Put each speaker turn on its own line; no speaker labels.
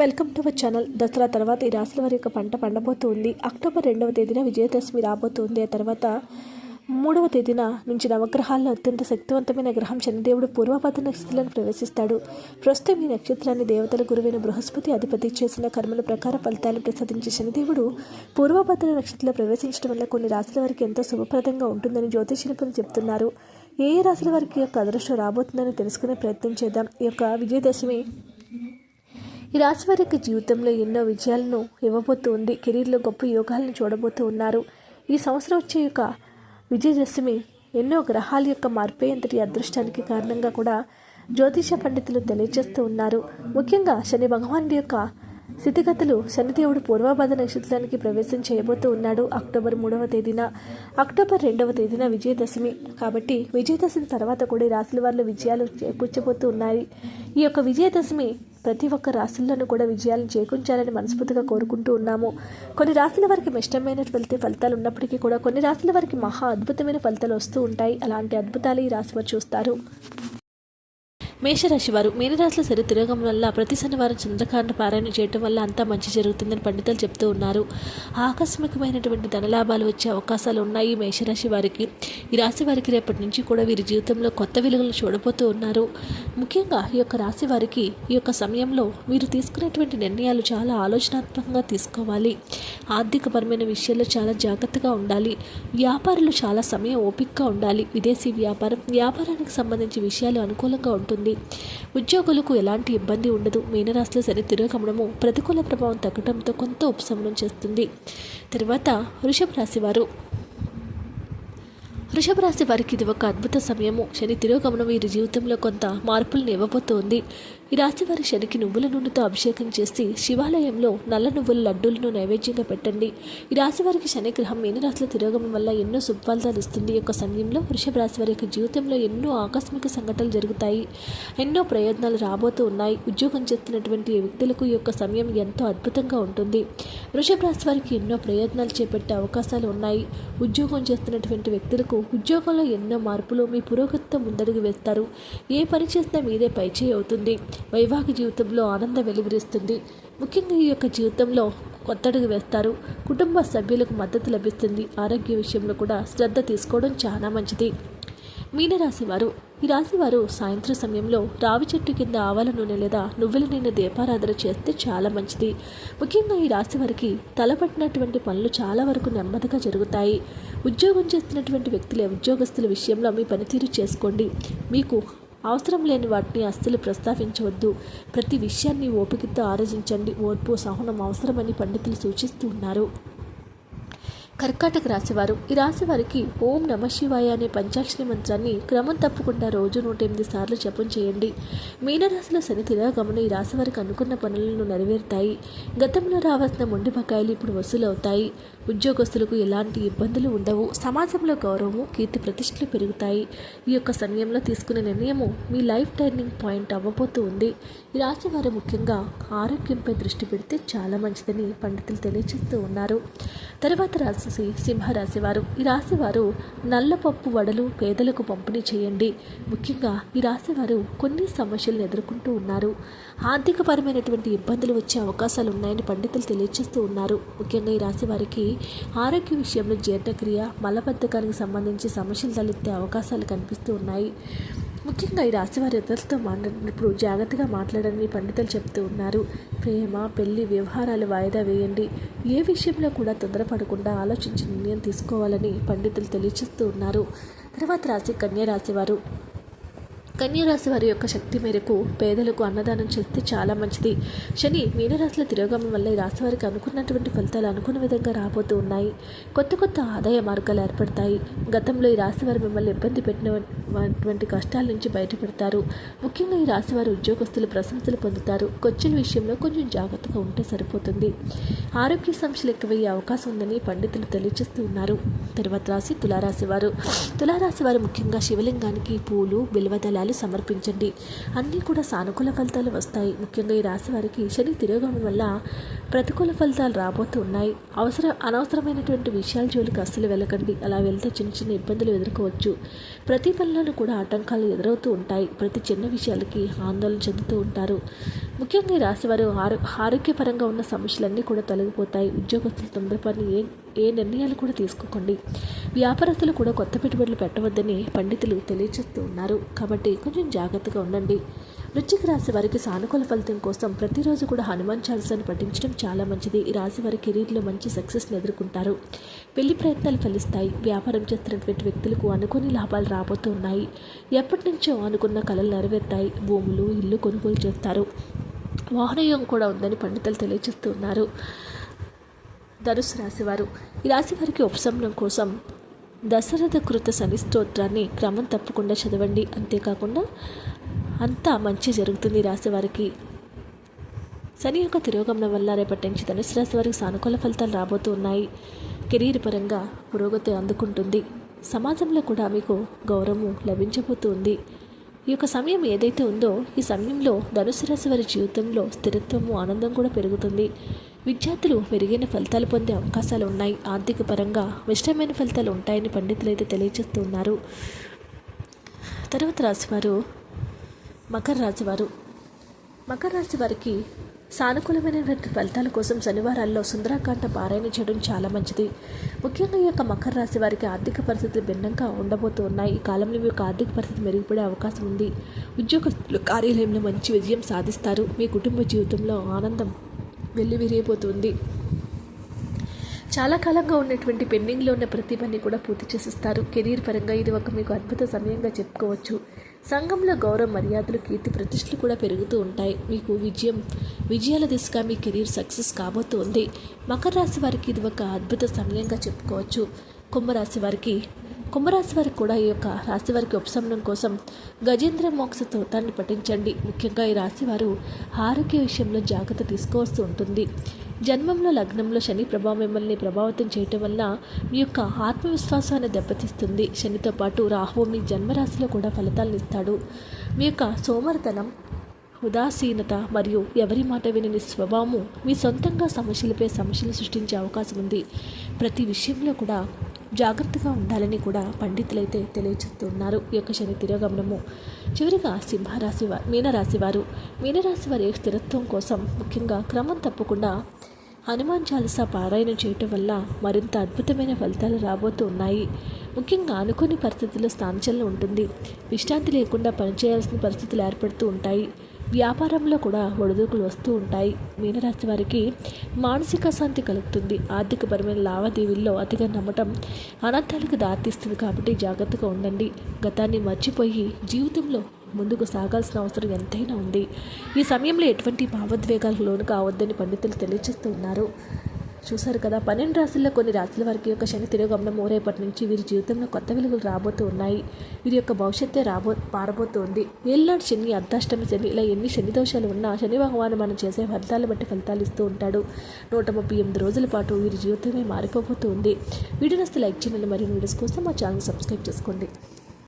Welcome to our channel. Dasara తర్వాత ఈ రాశుల వారి యొక్క పంట పండబోతుంది. అక్టోబర్ రెండవ తేదీన విజయదశమి రాబోతుంది. ఆ తర్వాత మూడవ తేదీన నుంచి నవగ్రహాల్లో అత్యంత శక్తివంతమైన గ్రహం శనిదేవుడు పూర్వపాత నక్షత్రాలను ప్రవేశిస్తాడు. ప్రస్తుతం ఈ నక్షత్రాన్ని దేవతల గురువైన బృహస్పతి అధిపతి చేసిన కర్మల ప్రకార ఫలితాలు ప్రసాదించే శనిదేవుడు పూర్వపాత నక్షత్రంలో ప్రవేశించడం వల్ల కొన్ని రాశుల వారికి ఎంతో శుభప్రదంగా ఉంటుందని జ్యోతిష నిపుణులు చెప్తున్నారు. ఏ ఏ రాశుల వారికి యొక్క అదృష్టం రాబోతుందని తెలుసుకునే ప్రయత్నం చేద్దాం. ఈ యొక్క విజయదశమి ఈ రాశి వారికి జీవితంలో ఎన్నో విజయాలను ఇవ్వబోతూ ఉంది కెరీర్లో గొప్ప యోగాలను చూడబోతూ ఉన్నారు ఈ సంవత్సరం వచ్చే యొక్క విజయదశమి ఎన్నో గ్రహాల యొక్క మార్పే ఇంతటి అదృష్టానికి కారణంగా కూడా జ్యోతిష పండితులు తెలియజేస్తూ ఉన్నారు. ముఖ్యంగా శని భగవానుడి యొక్క స్థితిగతులు శనిదేవుడు పూర్వభాద నక్షత్రానికి ప్రవేశం చేయబోతూ ఉన్నాడు అక్టోబర్ మూడవ తేదీన. అక్టోబర్ రెండవ తేదీన విజయదశమి. కాబట్టి విజయదశమి తర్వాత కూడా రాశుల వారిలో విజయాలు చేకూర్చబోతూ ఉన్నాయి. ఈ యొక్క విజయదశమి ప్రతి ఒక్క రాశుల్లోనూ కూడా విజయాలను చేకూర్చాలని మనస్ఫూర్తిగా కోరుకుంటూ ఉన్నాము. కొన్ని రాశుల వారికి ఇష్టమైనటువంటి ఫలితాలు ఉన్నప్పటికీ కూడా కొన్ని రాశుల వారికి మహా అద్భుతమైన ఫలితాలు వస్తూ ఉంటాయి. అలాంటి అద్భుతాలు ఈ రాశి వారు చూస్తారు. మేషరాశి వారు మీనరాశిలో సరి తిరగం వల్ల ప్రతి శనివారం చంద్రకాండ పారాయణ చేయటం వల్ల అంతా మంచి జరుగుతుందని పండితులు చెప్తూ ఉన్నారు. ఆకస్మికమైనటువంటి ధనలాభాలు వచ్చే అవకాశాలు ఉన్నాయి ఈ మేషరాశి వారికి. ఈ రాశి వారికి రేపటి నుంచి కూడా వీరి జీవితంలో కొత్త వెలుగులు చూడబోతూ ఉన్నారు. ముఖ్యంగా ఈ యొక్క రాశి వారికి ఈ యొక్క సమయంలో మీరు తీసుకునేటువంటి నిర్ణయాలు చాలా ఆలోచనాత్మకంగా తీసుకోవాలి. ఆర్థికపరమైన విషయాల్లో చాలా జాగ్రత్తగా ఉండాలి. వ్యాపారులు చాలా సమయం ఓపికగా ఉండాలి. విదేశీ వ్యాపారం వ్యాపారానికి సంబంధించి విషయాలు అనుకూలంగా ఉంటుంది. ఉద్యోగులకు ఎలాంటి ఇబ్బంది ఉండదు. మీనరాశిలో సరి తిరోగమనము ప్రతికూల ప్రభావం తగ్గడంతో కొంత ఉపశమనం చేస్తుంది. తర్వాత వృషభ రాశి వారు. వృషభ రాశి వారికి ఇది ఒక అద్భుత సమయము. శని తిరోగమనం వీరి జీవితంలో కొంత మార్పులను ఇవ్వబోతోంది. ఈ రాశి వారి శనికి నువ్వుల నూనెతో అభిషేకం చేసి శివాలయంలో నల్ల నువ్వుల లడ్డూలను నైవేద్యంగా పెట్టండి. ఈ రాశి వారికి శని గ్రహం మీనరాశిలో తిరోగమనం వల్ల ఎన్నో సుఫలితాలు ఇస్తుంది. ఈ యొక్క సమయంలో వృషభ రాశి వారి యొక్క జీవితంలో ఎన్నో ఆకస్మిక సంఘటనలు జరుగుతాయి. ఎన్నో ప్రయోజనాలు రాబోతూ ఉన్నాయి. ఉద్యోగం చేస్తున్నటువంటి వ్యక్తులకు ఈ యొక్క సమయం ఎంతో అద్భుతంగా ఉంటుంది. వృషభ రాశి వారికి ఎన్నో ప్రయోజనాలు చేపట్టే అవకాశాలు ఉన్నాయి. ఉద్యోగం చేస్తున్నటువంటి వ్యక్తులకు ఉద్యోగంలో ఎన్నో మార్పులు మీ పురోగతితో ముందడుగు వేస్తారు. ఏ పని చేసినా మీదే పైచేయి అవుతుంది. వైవాహిక జీవితంలో ఆనందం వెలువరిస్తుంది. ముఖ్యంగా ఈ యొక్క జీవితంలో కొత్తడుగు వేస్తారు. కుటుంబ సభ్యులకు మద్దతు లభిస్తుంది. ఆరోగ్య విషయంలో కూడా శ్రద్ధ తీసుకోవడం చాలా మంచిది. మీనరాశి వారు. ఈ రాశి వారు సాయంత్రం సమయంలో రావి చెట్టు కింద ఆవాల నూనె లేదా నువ్వుల నూనె దీపారాధన చేస్తే చాలా మంచిది. ముఖ్యంగా ఈ రాశి వారికి తలపట్టినటువంటి పనులు చాలా వరకు నెమ్మదిగా జరుగుతాయి. ఉద్యోగం చేస్తున్నటువంటి వ్యక్తులే ఉద్యోగస్తుల విషయంలో మీ పనితీరు చేసుకోండి. మీకు అవసరం లేని వాటిని అస్సలు ప్రస్తావించవద్దు. ప్రతి విషయాన్ని ఓపికతో ఆలోచించండి. ఓర్పు సహనం అవసరమని పండితులు సూచిస్తూ ఉన్నారు. కర్కాటక రాశివారు. ఈ రాశి వారికి ఓం నమ శివాయ అనే పంచాక్షరి మంత్రాన్ని క్రమం తప్పకుండా రోజు నూట ఎనిమిది సార్లు జపం చేయండి. మీనరాశిలో శని తిరగమన ఈ రాశి వారికి అనుకున్న పనులను నెరవేరుతాయి. గతంలో రావాల్సిన మొండి బకాయిలు ఇప్పుడు వసూలవుతాయి. ఉద్యోగస్తులకు ఎలాంటి ఇబ్బందులు ఉండవు. సమాజంలో గౌరవము కీర్తి ప్రతిష్టలు పెరుగుతాయి. ఈ యొక్క సమయంలో తీసుకునే నిర్ణయము మీ లైఫ్ టర్నింగ్ పాయింట్ అవ్వబోతూ ఉంది. ఈ రాశి వారు ముఖ్యంగా ఆరోగ్యంపై దృష్టి పెడితే చాలా మంచిదని పండితులు తెలియజేస్తూ ఉన్నారు. తర్వాత రాశి సింహరాశి వారు ఈ రాశి వారు నల్లపప్పు వడలు పేదలకు పంపిణీ చేయండి. ముఖ్యంగా ఈ రాశి వారు కొన్ని సమస్యలను ఎదుర్కొంటూ ఉన్నారు. ఆర్థికపరమైనటువంటి ఇబ్బందులు వచ్చే అవకాశాలు ఉన్నాయని పండితులు తెలియజేస్తూ ఉన్నారు. ముఖ్యంగా ఈ రాశి వారికి ఆరోగ్య విషయంలో జీర్ణక్రియ మలబద్ధకానికి సంబంధించి సమస్యలు తలెత్తే అవకాశాలు కనిపిస్తూ ఉన్నాయి. ముఖ్యంగా ఈ రాశి వారి ఇతరులతో మాట్లాడినప్పుడు జాగ్రత్తగా మాట్లాడని పండితులు చెప్తూ ఉన్నారు. ప్రేమ పెళ్ళి వ్యవహారాలు వాయిదా వేయండి. ఏ విషయంలో కూడా తొందరపడకుండా ఆలోచించి నిర్ణయం తీసుకోవాలని పండితులు తెలియచేస్తూ ఉన్నారు. తర్వాత రాశి కన్యా రాశి వారు. కన్యరాశి వారి యొక్క శక్తి మేరకు పేదలకు అన్నదానం చేస్తే చాలా మంచిది. శని మీనరాశిలో తిరోగమం వల్ల ఈ రాశి వారికి అనుకున్నటువంటి ఫలితాలు అనుకున్న విధంగా రాబోతూ ఉన్నాయి. కొత్త కొత్త ఆదాయ మార్గాలు ఏర్పడతాయి. గతంలో ఈ రాశి వారు మిమ్మల్ని ఇబ్బంది పెట్టిన పెట్టినటువంటి కష్టాల నుంచి బయటపడతారు. ముఖ్యంగా ఈ రాశి వారి ఉద్యోగస్తులు ప్రశంసలు పొందుతారు. ఖర్చుల విషయంలో కొంచెం జాగ్రత్తగా ఉంటే సరిపోతుంది. ఆరోగ్య సమస్యలు ఎక్కువయ్యే అవకాశం ఉందని పండితులు తెలియజేస్తూ ఉన్నారు. తర్వాత రాశి తులారాశి వారు తులారాశి వారు ముఖ్యంగా శివలింగానికి పూలు బిల్వదళాలు సమర్పించండి. అన్నీ కూడా సానుకూల ఫలితాలు వస్తాయి. ముఖ్యంగా ఈ రాశి వారికి శని తిరగడం వల్ల ప్రతికూల ఫలితాలు రాబోతూ ఉన్నాయి. అవసర అనవసరమైనటువంటి విషయాల జోలికి అస్సలు వెళ్ళకండి. అలా వెళ్తే చిన్న చిన్న ఇబ్బందులు ఎదుర్కోవచ్చు. ప్రతి పనులను కూడా ఆటంకాలు ఎదురవుతూ ఉంటాయి. ప్రతి చిన్న విషయాలకి ఆందోళన చెందుతూ ఉంటారు. ముఖ్యంగా ఈ రాశివారు ఆరో ఆరోగ్యపరంగా ఉన్న సమస్యలన్నీ కూడా తొలగిపోతాయి. ఉద్యోగస్తులు తొందరపడి ఏ ఏ నిర్ణయాలు కూడా తీసుకోకండి. వ్యాపారస్తులు కూడా కొత్త పెట్టుబడులు పెట్టవద్దని పండితులు తెలియజేస్తూ ఉన్నారు. కాబట్టి కొంచెం జాగ్రత్తగా ఉండండి. వృశ్చిక రాశి వారికి సానుకూల ఫలితం కోసం ప్రతిరోజు కూడా హనుమాన్ చాలీసాను పఠించడం చాలా మంచిది. ఈ రాశి వారి కెరీర్లో మంచి సక్సెస్ని ఎదుర్కొంటారు. పెళ్ళి ప్రయత్నాలు ఫలిస్తాయి. వ్యాపారం చేస్తున్నటువంటి వ్యక్తులకు అనుకోని లాభాలు రాబోతున్నాయి. ఎప్పటి నుంచో అనుకున్న కళలు నెరవేరుతాయి. భూములు ఇల్లు కొనుగోలు చేస్తారు. వాహనయోగం కూడా ఉందని పండితులు తెలియజేస్తున్నారు. ధనుసు రాశివారు ఈ రాశి వారికి ఉపశమనం కోసం దశరథ కృత శని స్తోత్రాన్ని క్రమం తప్పకుండా చదవండి. అంతేకాకుండా అంతా మంచి జరుగుతుంది రాశివారికి శని యొక్క తిరోగమనం వల్ల రేపటి నుంచి ధనుసు రాశి వారికి సానుకూల ఫలితాలు రాబోతూ ఉన్నాయి. కెరీర్ పరంగా పురోగతి అందుకుంటుంది. సమాజంలో కూడా మీకు గౌరవం లభించబోతుంది. ఈ యొక్క సమయం ఏదైతే ఉందో ఈ సమయంలో ధనుసు రాశి వారి జీవితంలో స్థిరత్వము ఆనందం కూడా పెరుగుతుంది. విద్యార్థులు మెరుగైన ఫలితాలు పొందే అవకాశాలు ఉన్నాయి. ఆర్థిక పరంగా మిశ్రమైన ఫలితాలు ఉంటాయని పండితులు అయితే తెలియజేస్తూ ఉన్నారు తర్వాత రాశివారు మకర రాశి వారు. మకర రాశి వారికి సానుకూలమైనటువంటి ఫలితాల కోసం శనివారాల్లో సుందరాకాండ పారాయణ చేయడం చాలా మంచిది. ముఖ్యంగా ఈ యొక్క మకర రాశి వారికి ఆర్థిక పరిస్థితులు భిన్నంగా ఉండబోతూ ఉన్నాయి ఈ కాలంలో మీ యొక్క ఆర్థిక పరిస్థితి మెరుగుపడే అవకాశం ఉంది. ఉద్యోగస్తులు కార్యాలయంలో మంచి విజయం సాధిస్తారు. మీ కుటుంబ జీవితంలో ఆనందం వెళ్ళి విరిగిపోతుంది చాలా కాలంగా ఉన్నటువంటి పెండింగ్లో ఉన్న ప్రతి పని కూడా పూర్తి చేసిస్తారు. కెరీర్ పరంగా ఇది ఒక మీకు అద్భుత సమయంగా చెప్పుకోవచ్చు. సంఘంలో గౌరవ మర్యాదలు కీర్తి ప్రతిష్టలు కూడా పెరుగుతూ ఉంటాయి. మీకు విజయం విజయాల దిశగా మీ కెరీర్ సక్సెస్ కాబోతుంది. మకర రాశి వారికి ఇది ఒక అద్భుత సమయంగా చెప్పుకోవచ్చు. కుంభరాశి వారికి కుంభరాశి వారికి కూడా ఈ యొక్క రాశి వారికి ఉపశమనం కోసం గజేంద్ర మోక్ష తోతాన్ని పఠించండి. ముఖ్యంగా ఈ రాశి వారు ఆరోగ్య విషయంలో జాగ్రత్త తీసుకోవాల్సి ఉంటుంది. జన్మంలో లగ్నంలో శని ప్రభావం మిమ్మల్ని ప్రభావితం చేయటం వల్ల మీ యొక్క ఆత్మవిశ్వాసాన్ని దెబ్బతీస్తుంది. శనితో పాటు రాహువు మీ జన్మరాశిలో కూడా ఫలితాలను ఇస్తాడు. మీ యొక్క సోమరతనం ఉదాసీనత మరియు ఎవరి మాట వినని స్వభావము మీ సొంతంగా సమస్యలపై సమస్యలు సృష్టించే అవకాశం ఉంది. ప్రతి విషయంలో కూడా జాగ్రత్తగా ఉండాలని కూడా పండితులైతే తెలియజేస్తున్నారు. ఈ యొక్క శని తిరోగమనము. చివరిగా సింహరాశి వారు మీనరాశి వారు. మీనరాశి వారి స్థిరత్వం కోసం ముఖ్యంగా క్రమం తప్పకుండా హనుమాన్ చాలీసా పారాయణం చేయటం వల్ల మరింత అద్భుతమైన ఫలితాలు రాబోతూ ఉన్నాయి. ముఖ్యంగా అనుకోని పరిస్థితుల్లో స్థానచలనం ఉంటుంది. విశ్రాంతి లేకుండా పనిచేయాల్సిన పరిస్థితులు ఏర్పడుతూ ఉంటాయి. వ్యాపారంలో కూడా ఒడిదుడుకులు వస్తూ ఉంటాయి. మీనరాశి వారికి మానసిక శాంతి కలుగుతుంది. ఆర్థికపరమైన లావాదేవీల్లో అతిగా నమ్మటం అనర్థాలకు దారితీస్తుంది కాబట్టి జాగ్రత్తగా ఉండండి. గతాన్ని మర్చిపోయి జీవితంలో ముందుకు సాగాల్సిన అవసరం ఎంతైనా ఉంది. ఈ సమయంలో ఎటువంటి భావోద్వేగాలకు లోను కావద్దని పండితులు తెలియజేస్తున్నారు చూశారు కదా పన్నెండు రాశుల్లో కొన్ని రాశుల వారికి యొక్క శని తిరోగమనం ఊరేపటి నుంచి వీరి జీవితంలో కొత్త వెలుగులు రాబోతూ ఉన్నాయి. వీరి యొక్క భవిష్యత్తే రాబో పారబోతోంది. ఏళ్ళనాడు శని అర్ధాష్టమి శని ఇలా ఎన్ని శని దోషాలు ఉన్నా శని భగవాను మనం చేసే ఫలితాలు బట్టి ఫలితాలు ఇస్తూ ఉంటాడు. నూట ముప్పై ఎనిమిది రోజుల పాటు వీరి జీవితమే మారిపోబోతూ ఉంది వీడియోని లైక్ చేయండి మరియు వీడియోస్ కోసం మా ఛానల్ సబ్స్క్రైబ్ చేసుకోండి.